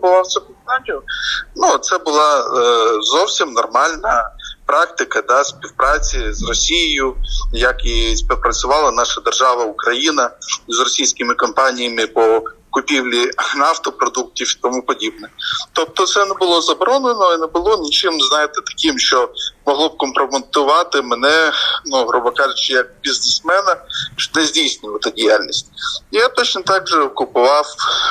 купував цю компанію, ну це була е, зовсім нормальна практика да, співпраці з Росією, як і співпрацювала наша держава Україна з російськими компаніями по купівлі нафтопродуктів і тому подібне. Тобто, це не було заборонено і не було нічим, знаєте, таким, що могло б компрометувати мене, ну грубо кажучи, як бізнесмена, що не здійснювати діяльність. Я точно так же купував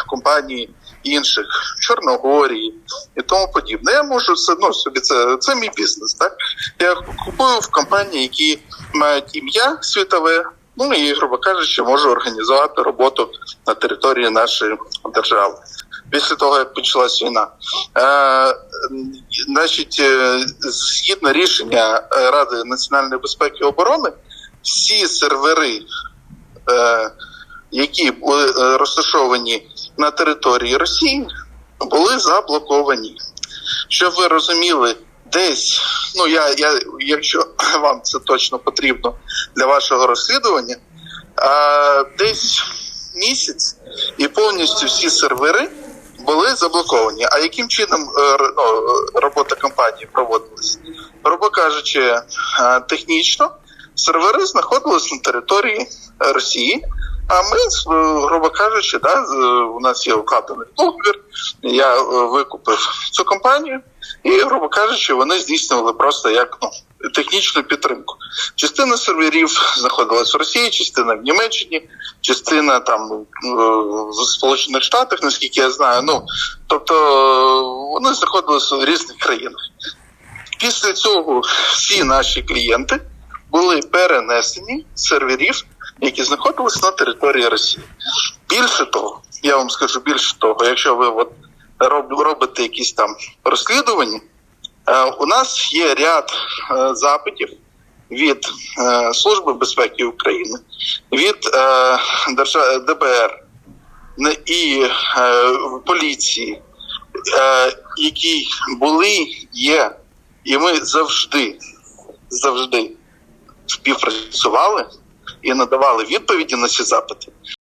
компанії інших Чорногорії і тому подібне. Я можу все одно собі це, це мій бізнес. Так я купую в компанії, які мають ім'я світове. Ну і, грубо кажучи, можу організувати роботу на території нашої держави. Після того, як почалась війна, е, значить, е, згідно рішення Ради національної безпеки і оборони, всі сервери, е, які були е, розташовані на території Росії, були заблоковані. Щоб ви розуміли, десь, ну я, я якщо вам це точно потрібно для вашого розслідування, а, десь місяць і повністю всі сервери були заблоковані. А яким чином е, ну, робота компанії проводилась? Грубо кажучи, е, технічно сервери знаходились на території Росії. А ми, е, грубо кажучи, да, у нас є укладений договір. Я е, викупив цю компанію, і, грубо кажучи, вони здійснювали просто як ну, технічну підтримку. Частина серверів знаходилась в Росії, частина в Німеччині, частина там е, в Сполучених Штатах, наскільки я знаю. Ну тобто вони знаходилися в різних країнах. Після цього всі наші клієнти були перенесені з серверів, які знаходились на території Росії. Більше того, я вам скажу більше того, якщо ви от робите якісь там розслідування, е, у нас є ряд е, запитів від е, Служби безпеки України, від ДБР і поліції, які були, є, і ми завжди, завжди співпрацювали і надавали відповіді на ці запити.